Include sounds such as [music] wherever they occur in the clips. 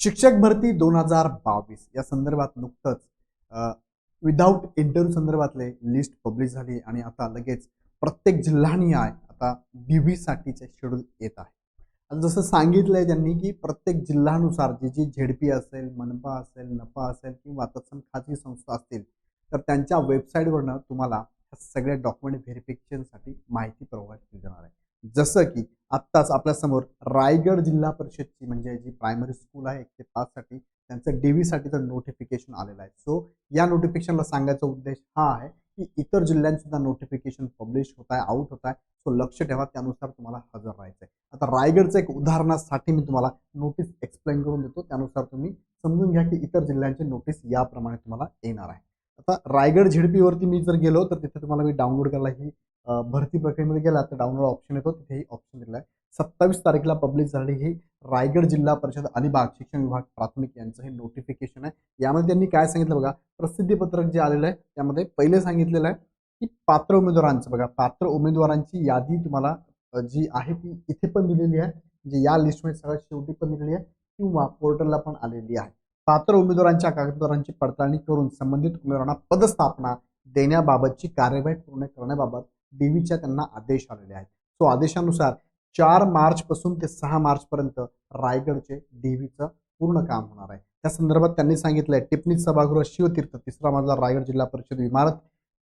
शिक्षक भरती दोन हजार बावीस. या संदर्भात नुकतंच विदाऊट इंटरव्ह्यू संदर्भातले लिस्ट पब्लिश झाली आणि आता लगेच प्रत्येक जिल्हानिहाय आता बी साठीचे शेड्यूल येत आहे. आणि जसं सांगितलंय त्यांनी की प्रत्येक जिल्ह्यानुसार जी जी झेडपी असेल मनपा असेल नफा असेल किंवा तत्सम खाजगी संस्था असतील तर त्यांच्या वेबसाईटवरनं तुम्हाला सगळ्या डॉक्युमेंट व्हेरिफिकेशनसाठी माहिती प्रोव्हाइड केली जाणार आहे. जसं की आत्ताच आपल्यासमोर रायगड जिल्हा परिषदची म्हणजे जी प्रायमरी स्कूल आहे एक ते पाचसाठी त्यांचं डी साठीचं नोटिफिकेशन आलेलं आहे. सो या नोटिफिकेशनला सांगायचा उद्देश हा आहे की इतर जिल्ह्यांसुद्धा नोटिफिकेशन पब्लिश होत आहे आउट होत आहे. सो लक्ष ठेवा त्यानुसार तुम्हाला हजर राहायचं आहे. आता रायगडचं एक उदाहरणासाठी मी तुम्हाला नोटीस एक्सप्लेन करून देतो. त्यानुसार तुम्ही समजून घ्या की इतर जिल्ह्यांचे नोटीस याप्रमाणे तुम्हाला येणार आहे. आता रायगड झेडपीवरती मी जर गेलो तर तिथे तुम्हाला मी डाउनलोड करायला ही भरती प्रक्रियेमध्ये गेला तर डाउनलोड ऑप्शन येतो. तिथेही ऑप्शन दिला आहे. सत्तावीस तारखेला पब्लिक झालेली ही रायगड जिल्हा परिषद अलिबाग शिक्षण विभाग प्राथमिक यांचं हे नोटिफिकेशन आहे. यामध्ये त्यांनी काय सांगितलं बघा? प्रसिद्धीपत्रक जे आलेलं आहे त्यामध्ये पहिले सांगितलेलं आहे की पात्र उमेदवारांचं बघा पात्र उमेदवारांची यादी तुम्हाला जी आहे ती इथे पण दिलेली आहे. म्हणजे या लिस्टमध्ये सगळ्यात शेवटी पण दिलेली आहे किंवा पोर्टलला पण आलेली आहे. पात्र उमेदवारांच्या कागदपत्रांची पडताळणी करून संबंधित उमेदवारांना पदस्थापना देण्याबाबतची कार्यवाही पूर्ण करण्याबाबत डीव्हीच्या त्यांना आदेश आलेले आहेत. सो आदेशानुसार चार मार्च पासून ते सहा मार्च पर्यंत रायगडचे डीव्हीचं पूर्ण काम होणार आहे. त्या संदर्भात त्यांनी सांगितलंय टिपणी सभागृह शिवतीर्थ तिसरा मजला रायगड जिल्हा परिषद इमारत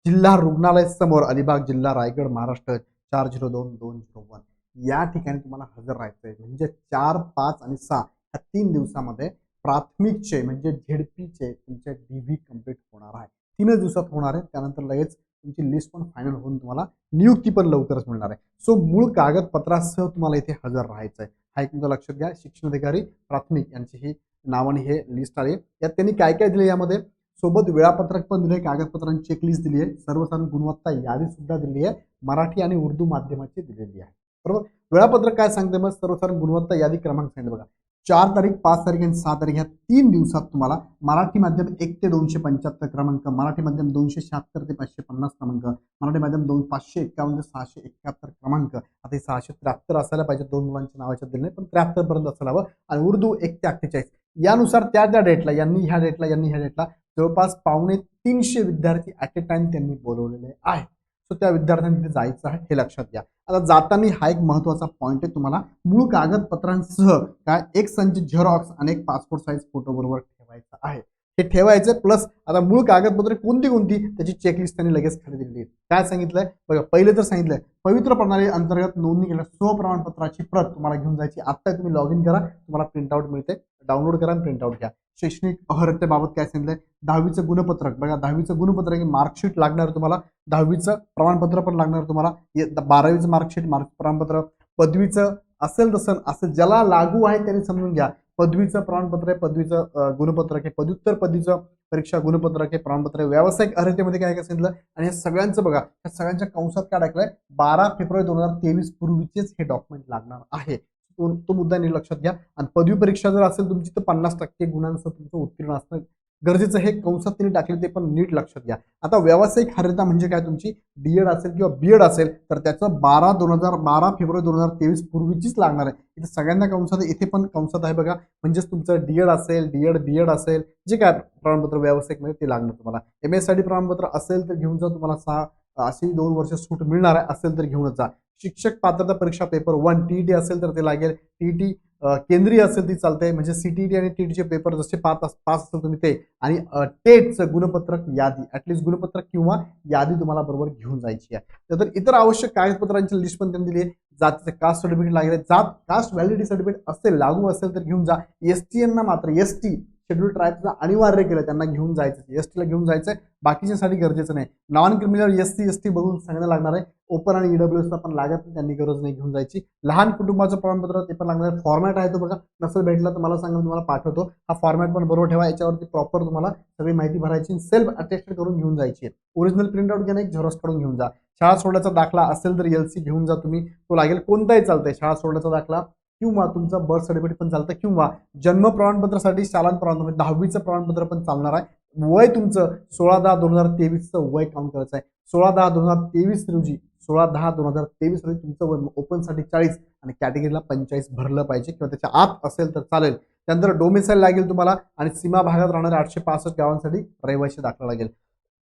जिल्हा रुग्णालय समोर अलिबाग जिल्हा रायगड महाराष्ट्र चार झिरो दोन दोन झिरो वन. या ठिकाणी तुम्हाला हजर राहायचं आहे म्हणजे चार पाच आणि सहा या तीन दिवसामध्ये प्राथमिकचे म्हणजे झेडपीचे तुमचे डीव्ही कंप्लीट होणार आहे. तीनच दिवसात होणार आहे. त्यानंतर लगेच तुमची लिस्ट पण फायनल होऊन तुम्हाला नियुक्ती पण लवकरच मिळणार आहे. सो मूळ कागदपत्रासह तुम्हाला इथे हजर राहायचं आहे हा एक तुमचा लक्षात घ्या. शिक्षण अधिकारी प्राथमिक यांची ही नावाने हे लिस्ट आली यात त्यांनी काय काय दिले यामध्ये? सोबत वेळापत्रक पण दिले कागदपत्रांची चेकलिस्ट दिली आहे. सर्वसाधारण गुणवत्ता यादी सुद्धा दिली आहे. मराठी आणि उर्दू माध्यमाची दिलेली आहे. बरोबर? वेळापत्रक काय सांगते मग? सर्वसाधारण गुणवत्ता यादी क्रमांक सांगितलं बघा. चार तारीख पाच तारीख आणि सहा तारीख ह्या तीन दिवसात तुम्हाला मराठी माध्यम एक ते दोनशे पंच्याहत्तर क्रमांक मराठी माध्यम दोनशे शहात्तर ते पाचशे पन्नास क्रमांक मराठी माध्यम दोन पाचशे एक्कावन्न ते सहाशे एकाहत्तर क्रमांक. आता हे सहाशे त्र्याहत्तर असायला पाहिजे दोन मुलांच्या नावाच्या दिले पण त्र्याहत्तर पर्यंत असायला हवं. आणि उर्दू एक ते अठ्ठेचाळीस. यानुसार त्या त्या डेटला यांनी ह्या डेटला यांनी ह्या डेटला जवळपास पावणे तीनशे विद्यार्थी ॲट ए टाइम त्यांनी बोलवलेले आहेत. सो त्या विद्यार्थ्यांनी तिथे जायचं आहे हे लक्षात घ्या. आता जाताना हा एक महत्त्वाचा पॉईंट आहे. तुम्हाला मूळ कागदपत्रांसह काय? एक संच झेरॉक्स आणि एक पासपोर्ट साईज फोटो बरोबर ठेवायचा आहे. हे ठेवायचं प्लस आता मूळ कागदपत्रे कोणती कोणती? त्याची चेकलिस्ट त्यांनी लगेच खाली दिलेली आहे काय सांगितलंय? बघा पहिले तर सांगितलंय पवित्र प्रणाली अंतर्गत नोंदणी केल्या स्वप्रमाणपत्राची प्रत तुम्हाला घेऊन जायची. आत्ता तुम्ही लॉग इन करा तुम्हाला प्रिंटआउट मिळते. डाउनलोड करा आणि प्रिंटआउट घ्या. शैक्षणिक अर्हतेबाबत काय सांगितलंय? दहावीचं गुणपत्रक. बघा दहावीचं गुणपत्रक मार्कशीट लागणार तुम्हाला. दहावीचं प्रमाणपत्र पण लागणार तुम्हाला. बारावीचं मार्कशीट मार्क प्रमाणपत्र. पदवीचं असेल तसं असेल ज्याला लागू आहे त्याने समजून घ्या. पदवीचं प्रमाणपत्र आहे पदवीचं गुणपत्रक आहे. पदव्युत्तर पदवीचं परीक्षा गुणपत्रक आहे प्रमाणपत्र. आहे व्यावसायिक अर्हतेमध्ये काय काय सांगितलं? आणि हे सगळ्यांचं बघा या सगळ्यांच्या कंसात काय टाकलंय? बारा फेब्रुवारी दोन हजार तेवीस पूर्वीचेच हे डॉक्युमेंट लागणार आहे. तो तो मुद्दा नीट लक्षात घ्या. आणि पदवी परीक्षा जर असेल तुमची तर पन्नास टक्के गुणांसह तुमचं उत्तीर्ण असणं गरजेचं हे कंसात त्यांनी टाकले ते पण नीट लक्षात घ्या. आता व्यावसायिक हरिता म्हणजे काय तुमची? डी एड असेल किंवा बी एड असेल तर त्याचं बारा दोन हजार बारा फेब्रुवारी दोन हजार तेवीस पूर्वीचीच लागणार आहे. इथे सगळ्यांना कंसात इथे पण कंसात आहे बघा. म्हणजेच तुमचं डी एड असेल डी एड बी एड असेल जे काय प्रमाणपत्र व्यावसायिकमध्ये ते लागणार तुम्हाला. एम एससाठी प्रमाणपत्र असेल तर घेऊन जा तुम्हाला सहा अशी दोन वर्ष सूट मिळणार आहे असेल तर घेऊनच जा. शिक्षक पात्रता परीक्षा पेपर वन टीईटी असेल तर ते लागेल. टीईटी केंद्रीय असेल ती चालते. म्हणजे सीटीटी आणि टीटीचे पेपर जसे पास पास असेल तुम्ही ते. आणि टेटचं गुणपत्रक यादी ॲटलिस्ट गुणपत्रक किंवा यादी तुम्हाला बरोबर घेऊन जायची आहे. तर इतर आवश्यक कागदपत्रांची लिस्ट पण त्यांनी दिली आहे. जातीचं कास्ट सर्टिफिकेट लागेल. जात कास्ट व्हॅलिडिटी सर्टिफिकेट असेल लागू असेल तर घेऊन जा. एस टी यांना मात्र एस टी शेड्यूल ट्राईबचं अनिवार्य केलं त्यांना घेऊन जायचं एस टीला घेऊन जायचं बाकीच्यासाठी गरजेचं नाही. Non criminal S C S T बघून सांगणं लागणार आहे. ओपन आणि ईडब्ल्यूचा पण लागत नाही त्यांनी गरज नाही घेऊन जायची. लहान कुटुंबाचं प्रमाणपत्र ते पण लागणार फॉर्मॅट आहे तो बघा. नसेल भेटला तर मला सांगा मी तुम्हाला पाठवतो. हा फॉर्मॅट पण बरोबर ठेवा. याच्यावरती प्रॉपर तुम्हाला सगळी माहिती भरायची सेल्फ अटेस्टेड करून घेऊन जायची ओरिजिनल प्रिंट आउट घ्या एक झेरॉक्स काढून घेऊन जा. शाळा सोडण्याचा दाखला असेल तर एल सी घेऊन जा तुम्ही. तो लागेल कोणताही चालतंय. शाळा सोडण्याचा दाखला किंवा तुमचं बर्थ सर्टिफिकेट पण चालतं किंवा जन्म प्रमाणपत्रासाठी शालांत प्रमाणपत्र दहावीचं प्रमाणपत्र पण चालणार आहे. वय तुमचं सोळा दहा दोन हजार तेवीसचं वय काउंट करायचं आहे. सोळा दहा दोन हजार तेवीस रोजी सोळा दहा दोन हजार तेवीस रोजी तुमचं वय ओपनसाठी चाळीस आणि कॅटेगरीला पंचेचाळीस भरलं पाहिजे किंवा त्याच्या आत असेल तर चालेल. त्यानंतर डोमिसाईल लागेल तुम्हाला आणि सीमा भागात राहणाऱ्या आठशे पासष्ट गावांसाठी रहिवाशी दाखला लागेल.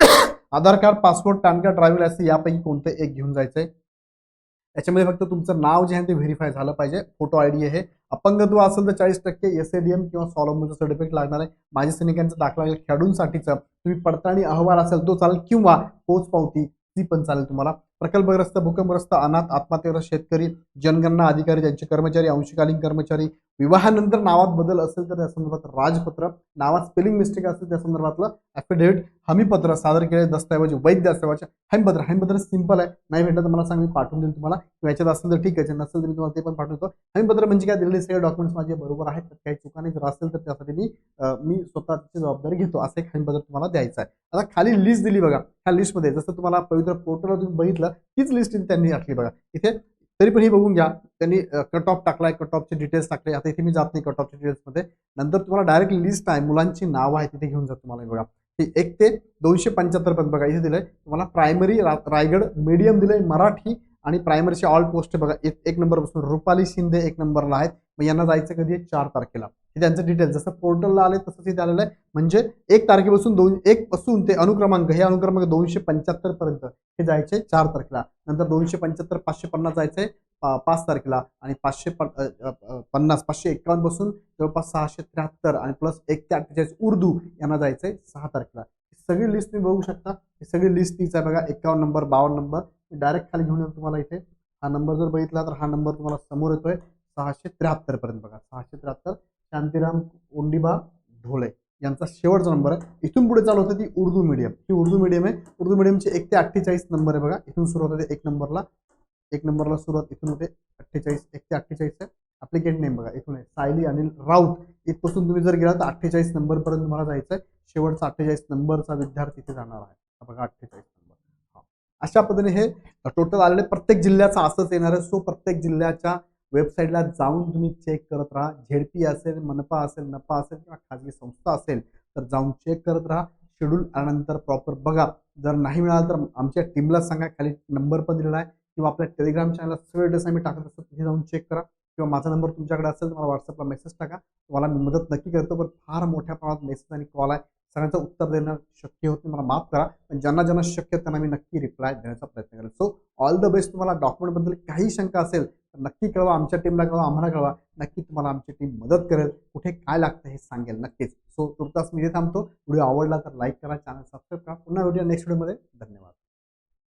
[coughs] Aadhaar card passport PAN card driving licence यापैकी कोणतं एक घेऊन जायचं आहे याच्यामध्ये फक्त तुमचं नाव जे आहे ते व्हेरीफाय झालं पाहिजे. फोटो आयडी आहे अपंगत्व असेल तर चाळीस टक्के एस ए डी एम किंवा सॉलोमोचं सर्टिफिकेट लागणार आहे. माझ्या सैनिकांचा दाखला लागेल. खेळाडूंसाठीचा. तुम्ही पडताळणी अहवाल असेल तो चालेल किंवा पोच पावती ती पण चालेल तुम्हाला. प्रकल्पग्रस्त भूकंपग्रस्त अनाथ आत्महत्याग्रस्त शेतकरी जनगणना अधिकारी त्यांचे कर्मचारी अंशकालीन कर्मचारी विवाहानंतर नावात बदल असेल तर त्या संदर्भात राजपत्र नावात स्पेलिंग मिस्टेक असेल त्या संदर्भातलं ॲफिडेव्हिट हमीपत्र सादर केलेले दस्तऐवज वैध दस्तऐवज हमीपत्र. हमीपत्र सिंपल आहे. नाही भेटलं तर मला सांग मी पाठवून देईल तुम्हाला. याच्यात असेल तर ठीक आहे. नसेल तर मी तुम्हाला ते पण पाठवतो. हमीपत्र म्हणजे काय? दिलेले सगळे डॉक्युमेंट्स माझे बरोबर आहेत. तर काही चुका नाही. जर असेल तर त्यासाठी मी मी स्वतःची जबाबदारी घेतो. असं एक हमीपत्र तुम्हाला द्यायचं आहे. आता खाली लिस्ट दिली बघा. ह्या लिस्टमध्ये जसं तुम्हाला पवित्र पोर्टलवर तुम्ही बघितलं तीच लिस्ट त्यांनी टाकली बघा. इथे तरी पण हे बघून घ्या. त्यांनी कट ऑफ टाकलाय कट ऑफचे डिटेल्स टाकले. आता इथे मी जात नाही कट ऑफच्या डिटेल्समध्ये नंतर तुम्हाला डायरेक्ट लिस्ट आहे. मुलांची नावं आहे तिथे घेऊन जा तुम्हाला बघा. एक ते दोनशे पंच्याहत्तर पर्यंत बघा. इथे दिलंय तुम्हाला प्रायमरी रायगड मीडियम दिलंय मराठी आणि प्रायमरीचे ऑल पोस्ट बघा. एक नंबरपासून रुपाली शिंदे एक नंबरला आहेत. मग यांना जायचं कधी? आहे चार तारखेला. हे त्यांचं डिटेल जसं पोर्टलला आले तसंच इथे आलेलं आहे. म्हणजे एक तारखेपासून दोन एक पासून ते अनुक्रमांक हे अनुक्रमांक दोनशे पंच्याहत्तर पर्यंत. हे जायचे चार तारखेला. नंतर दोनशे पंच्याहत्तर पाचशे पन्नास जायचे पा- पाच तारखेला. आणि पाचशे पन्नास पाचशे एकावन्नपासून जवळपास सहाशे त्र्याहत्तर आणि प्लस एक ते अठ्ठेचाळीस उर्दू यांना जायचंय सहा तारखेला. सगळी लिस्ट तुम्ही बघू शकता. ही सगळी लिस्ट तीच आहे बघा एकावन्न नंबर बावन्न नंबर डायरेक्ट खाली घेऊन येतो तुम्हाला इथे. हा नंबर जर बघितला तर हा नंबर तुम्हाला समोर येतोय. सहाशे त्र्याहत्तर पर्यंत बघा. सहाशे त्र्याहत्तर. शांतीराम ओंडिबा ढोले यांचा शेवटचा नंबर आहे. इथून पुढे चालू होते ती उर्दू मीडियम ही उर्दू मीडियम आहे. उर्दू मीडियमचे एक ते अठ्ठेचाळीस नंबर आहे बघा. इथून सुरुवात होते एक नंबरला एक नंबरला सुरुवात इथून होते अठ्ठेचाळीस. एक ते अठ्ठेचाळीस आहे. अप्लिकेंट नेम बघा. इथून आहे. सायली अनिल राऊत. इथपासून तुम्ही जर गेला तर अठ्ठेचाळीस नंबरपर्यंत तुम्हाला जायचं आहे. शेवटचा अठ्ठेचाळीस नंबरचा विद्यार्थी इथे जाणार आहे. बघा अठ्ठेचाळीस नंबर हा. अशा पद्धतीने हे टोटल आलेले प्रत्येक जिल्ह्याचा असंच येणार आहे. सो प्रत्येक जिल्ह्याच्या वेबसाईटला जाऊन तुम्ही चेक करत राहा. झेडपी असेल मनपा असेल नपा असेल किंवा खाजगी संस्था असेल तर जाऊन चेक करत राहा. शेड्यूल आल्यानंतर प्रॉपर बघा. जर नाही मिळालं तर आमच्या टीमला सांगा. खाली नंबर पण दिलेला आहे. किंवा आपल्या टेलिग्राम चॅनलला सगळे डेस आम्ही टाकत असतो. तिथे जाऊन चेक करा. किंवा माझा नंबर तुमच्याकडे असेल तर मला व्हॉट्सअपला मेसेज टाका. तुम्हाला मी मदत नक्की करतो पण फार मोठ्या प्रमाणात मेसेज आणि कॉल आहे. सगळ्यांचं उत्तर देणं शक्य होत नाही मला माफ करा. पण ज्यांना ज्यांना शक्य आहे त्यांना मी नक्की रिप्लाय देण्याचा प्रयत्न करेल सो ऑल द बेस्ट तुम्हाला. डॉक्युमेंटबद्दल काही शंका असेल तर नक्की कळवा. आमच्या टीमला कळवा आम्हाला कळवा. नक्की तुम्हाला आमची टीम मदत करेल. कुठे काय लागतं हे सांगेल नक्कीच. सो तुर्तास मी इथे थांबतो. व्हिडिओ आवडला तर लाईक करा चॅनल सबस्क्राईब करा. पुन्हा व्हिडिओ नेक्स्ट व्हिडिओमध्ये धन्यवाद.